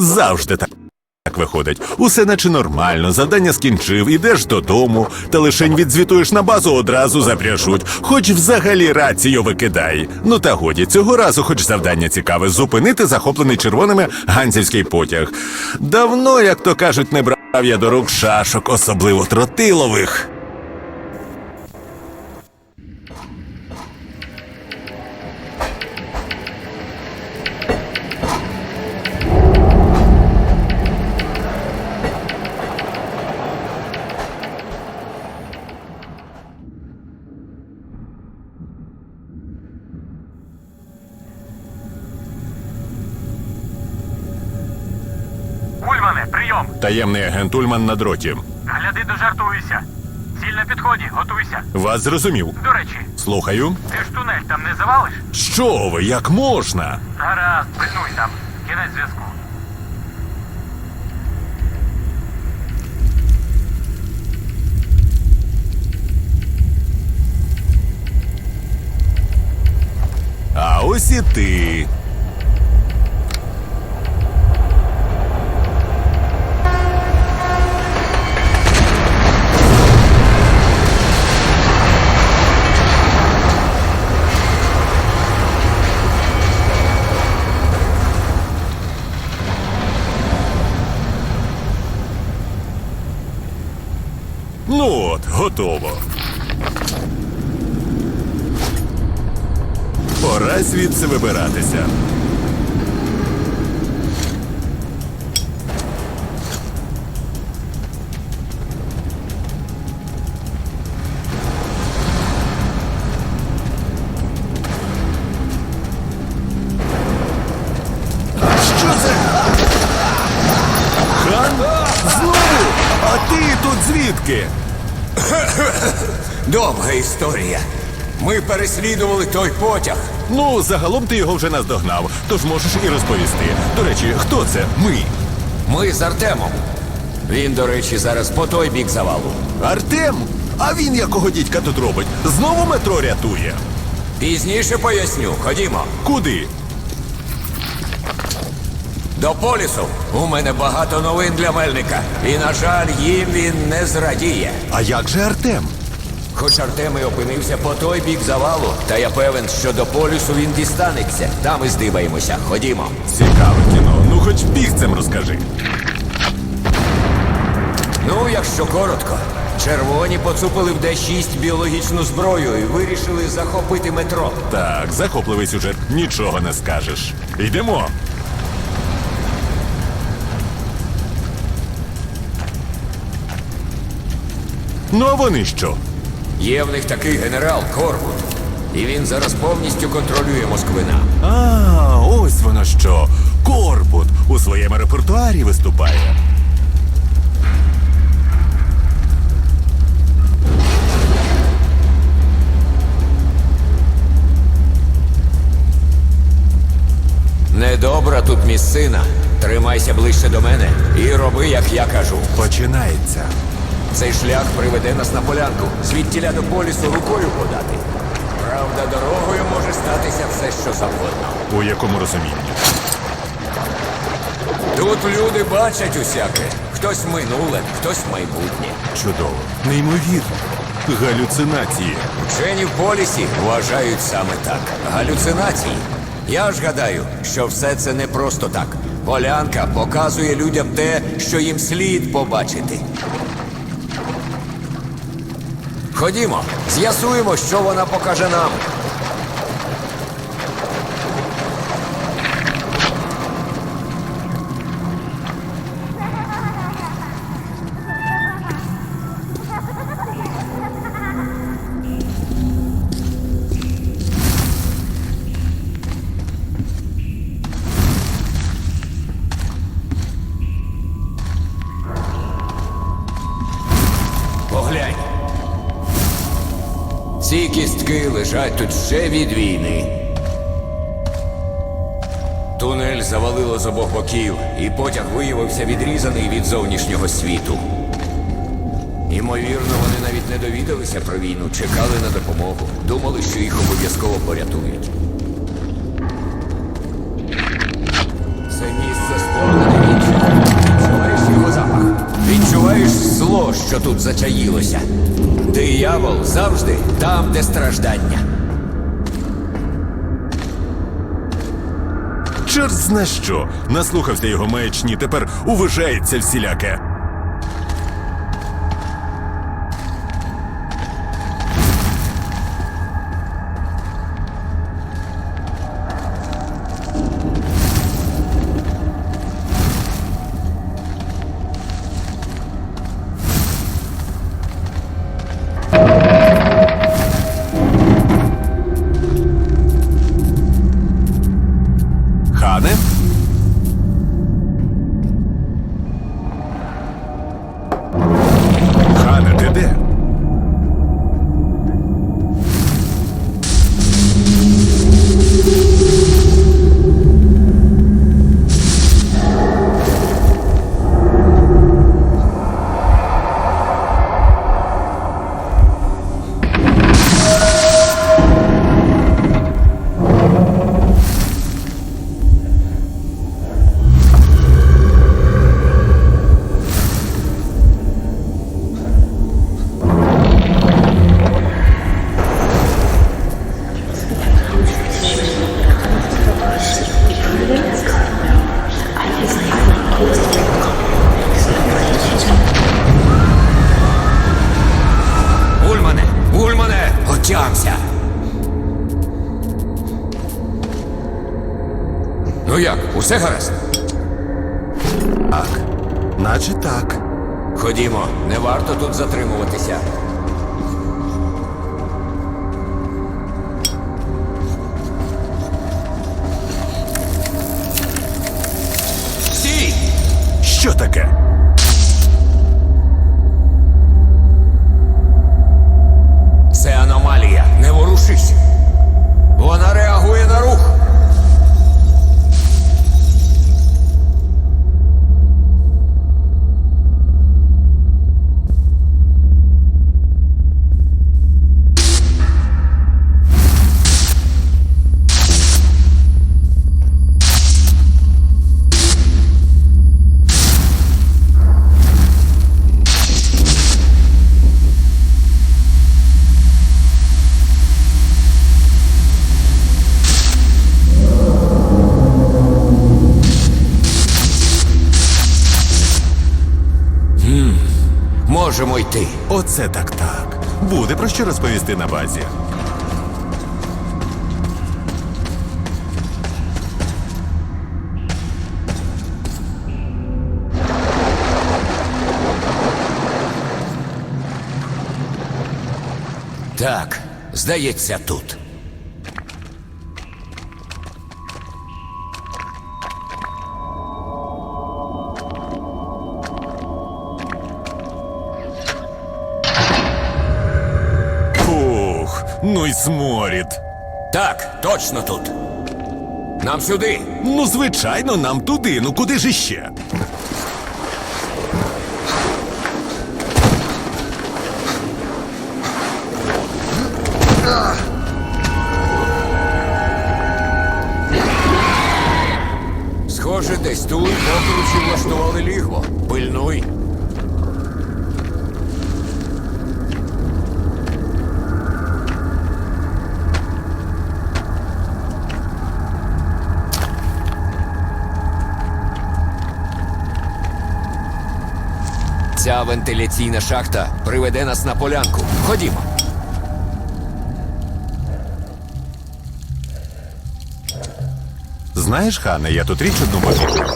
Завжди так. Так виходить, усе наче нормально, завдання скінчив, ідеш додому, та лишень відзвітуєш на базу, одразу запряжуть, хоч взагалі рацію викидай. Ну та годі, цього разу, хоч завдання цікаве, зупинити захоплений червоними ганцівський потяг. Давно, як то кажуть, не брав я до рук шашок, особливо тротилових. Прийом! Таємний агент Ульман на дроті. Гляди, дожартуйся. Ціль на підході, готуйся. Вас зрозумів. До речі, Слухаю. ти ж тунель там не завалиш? Що ви, як можна? Гаразд, пильнуй там. Кінець зв'язку. А ось і ти. Готово. Пора звідси вибиратися. Переслідували той потяг. Ну, загалом ти його вже наздогнав, тож можеш і розповісти. До речі, хто це? Ми. Ми з Артемом. Він, до речі, зараз по той бік завалу. Артем? А він якого дідька тут робить? Знову метро рятує. Пізніше поясню. Ходімо. Куди? До полісу. У мене багато новин для мельника. І, на жаль, їм він не зрадіє. А як же Артем? Хоч Артем і опинився по той бік завалу, та я певен, що до полюсу він дістанеться. Там і здибаємося. Ходімо. Цікаве кіно. Ну хоч бігцем розкажи. Ну, якщо коротко. Червоні поцупили в Д6 біологічну зброю і вирішили захопити метро. Так, захопливий сюжет, нічого не скажеш. Йдемо. Ну а вони що? Є в них такий генерал Корбут. І він зараз повністю контролює Москвина. А, ось воно що. Корбут у своєму репертуарі виступає. Недобра тут місцина. Тримайся ближче до мене і роби, як я кажу. Починається. Цей шлях приведе нас на полянку, звідтіля до полісу рукою подати. Правда, дорогою може статися все, що завгодно. У якому розумінні? Тут люди бачать усяке. Хтось минуле, хтось майбутнє. Чудово. Неймовірно. Галюцинації. Вчені в полісі вважають саме так. Галюцинації. Я ж гадаю, що все це не просто так. Полянка показує людям те, що їм слід побачити. Ходімо, з'ясуємо, що вона покаже нам. Поглянь. Ці кістки лежать тут ще від війни. Тунель завалило з обох боків, і потяг виявився відрізаний від зовнішнього світу. Ймовірно, вони навіть не довідалися про війну, чекали на допомогу, думали, що їх обов'язково порятують. Зло, що тут зачаїлося. Диявол завжди там, де страждання. Чорт зна що. Наслухався його маячні, тепер уважається всіляке. Можемо йти. Оце так так. Буде про що розповісти на базі. Так, здається, тут. Ну сморід. Так, точно тут. Нам сюди. Ну, звичайно, нам туди. Ну куди ж іще? Схоже, десь тут покручі влаштували лігво. Пильнуй. Ця вентиляційна шахта приведе нас на полянку. Ходімо. Знаєш, Хане, я тут річ одну помітив.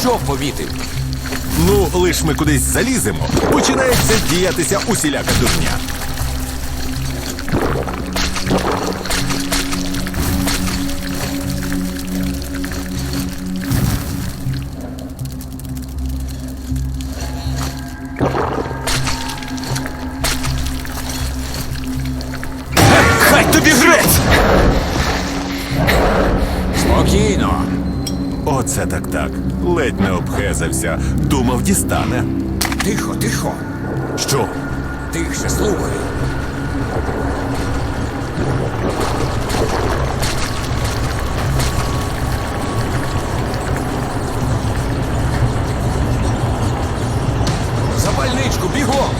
Що помітив? Ну, лиш ми кудись заліземо, починається діятися усіляка дурня. врізався. Думав, дістане. Тихо, тихо. Що? Тихше, слухай. Запальничку бігом.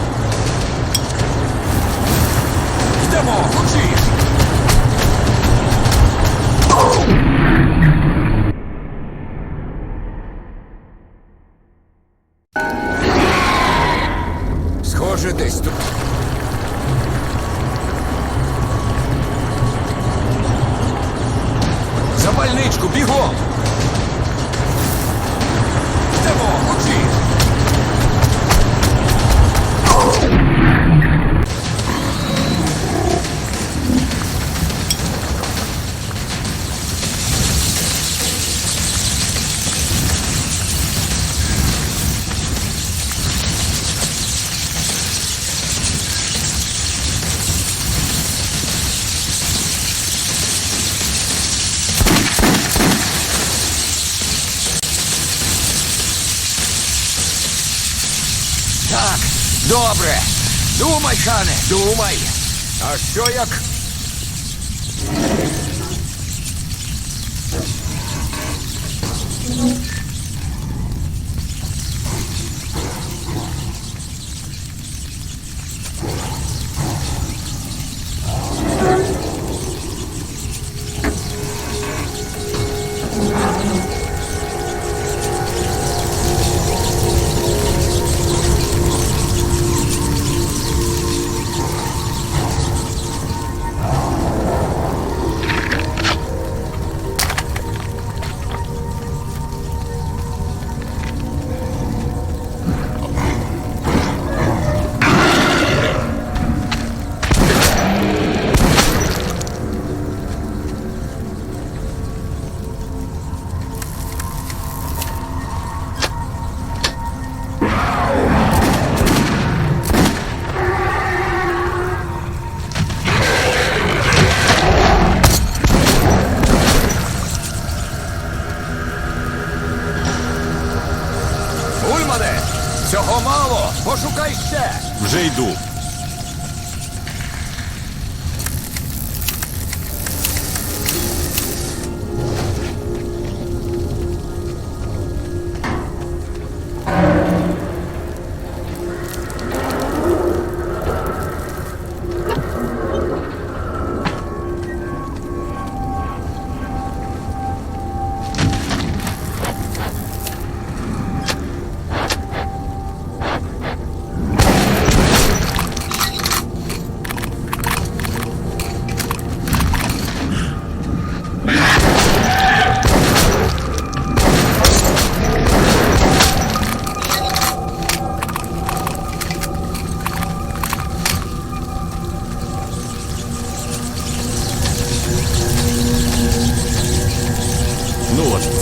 Йдемо, хочеш! Добре. Думай, хане, думай. А що як?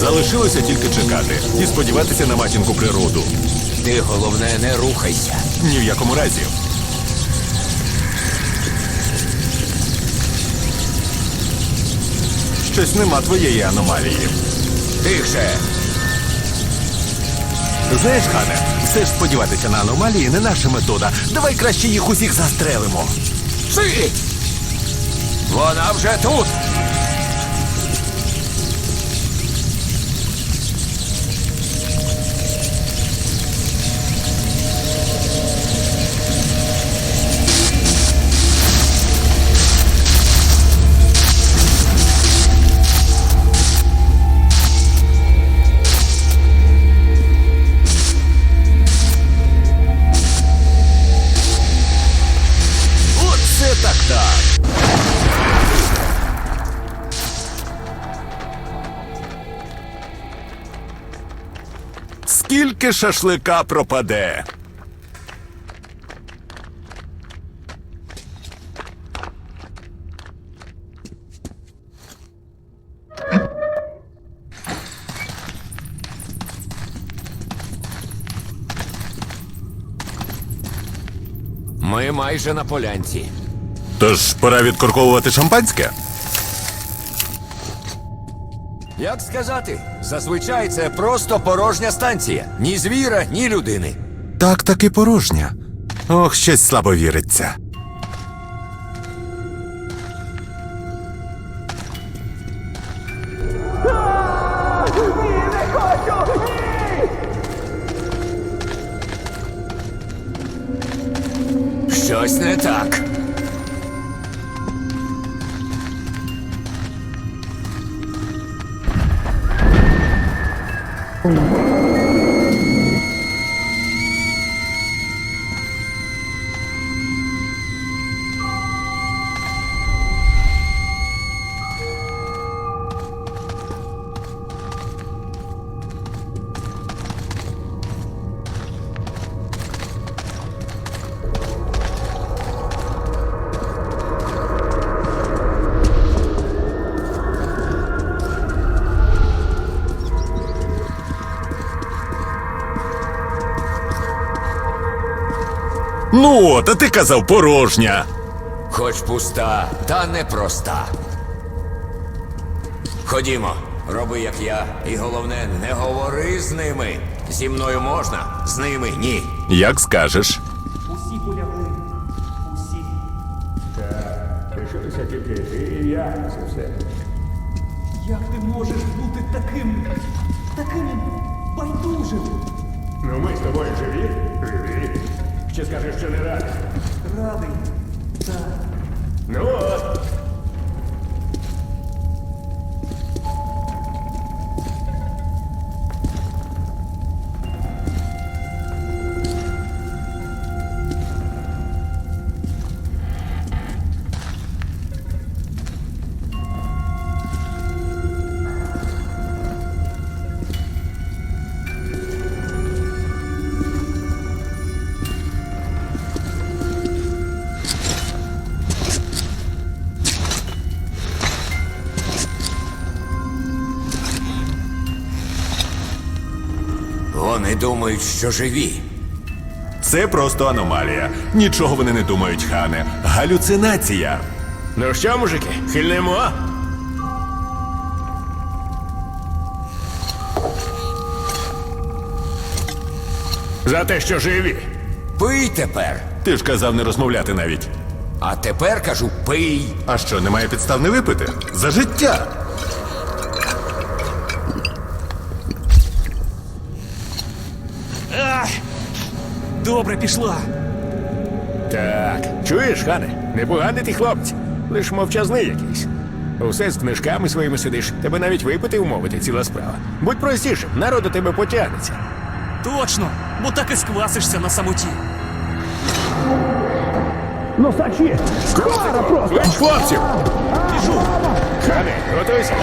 Залишилося тільки чекати і сподіватися на матінку природу. Ти головне не рухайся. Ні в якому разі. Щось нема твоєї аномалії. Тихше! Знаєш, хане, все ж сподіватися на аномалії не наша метода. Давай краще їх усіх застрелимо. Си! Вона вже тут! Скільки шашлика пропаде? Ми майже на полянці. Тож пора відкорковувати шампанське? Як сказати? Зазвичай це просто порожня станція. Ні звіра, ні людини. Так таки порожня. Ох, щось слабо віриться. Щось не так. Ну от, а ти казав порожня. Хоч пуста, та непроста. Ходімо, роби як я, і головне, не говори з ними. Зі мною можна, з ними ні. Як скажеш. Усі полягли. Усі. Лишилися тільки ти і я, це все. Як ти можеш бути таким. таким байдужим? Ну ми з тобою живі? Живі. Ще скажеш, що не радий. Радий. Так. Ну от. Думають, що живі. Це просто аномалія. Нічого вони не думають, хане. Галюцинація. Ну що, мужики, хильнемо? За те, що живі. Пий тепер. Ти ж казав не розмовляти навіть. А тепер кажу, пий. А що, немає підстав не випити? За життя. Добре пішла. Так, чуєш, хане? Непоганий ти хлопець. Лиш мовчазний якийсь. Усе з книжками своїми сидиш, тебе навіть випити умовити ціла справа. Будь простішим, народ до тебе потягнеться. Точно, бо так і сквасишся на самоті. Ну, сачі! Скоро просто! Хлопців! Біжу. Хане, готуйся,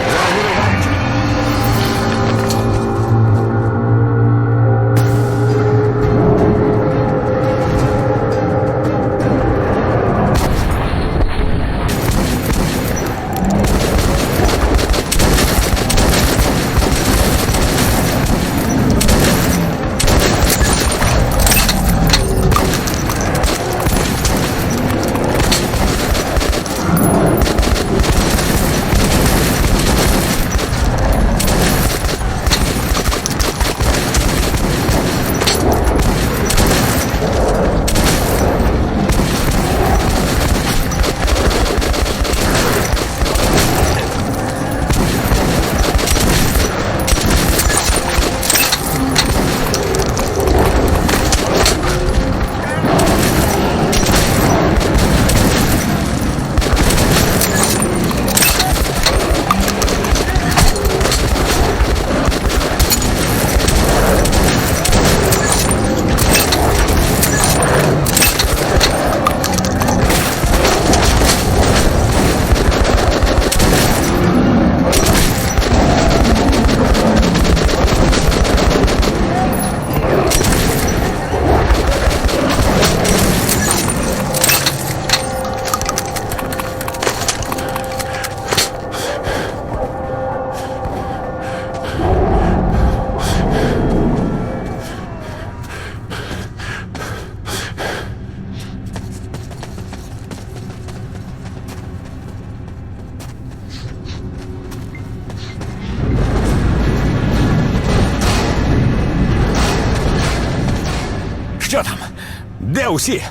усі?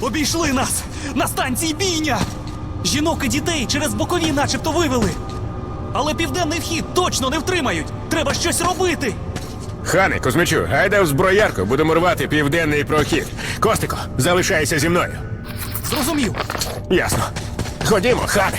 Обійшли нас! На станції бійня! Жінок і дітей через бокові начебто вивели. Але південний вхід точно не втримають. Треба щось робити. Хане, Кузьмичу, гайда в зброярку, будемо рвати південний прохід. Костико, залишайся зі мною. Зрозумів. Ясно. Ходімо, хане.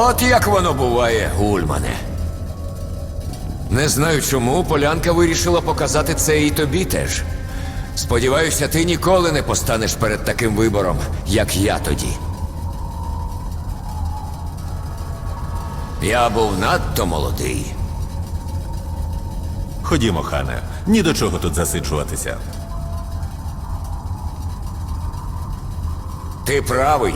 От як воно буває, Ульмане. Не знаю чому Полянка вирішила показати це і тобі теж. Сподіваюся, ти ніколи не постанеш перед таким вибором, як я тоді. Я був надто молодий. Ходімо, хане, ні до чого тут засиджуватися. Ти правий.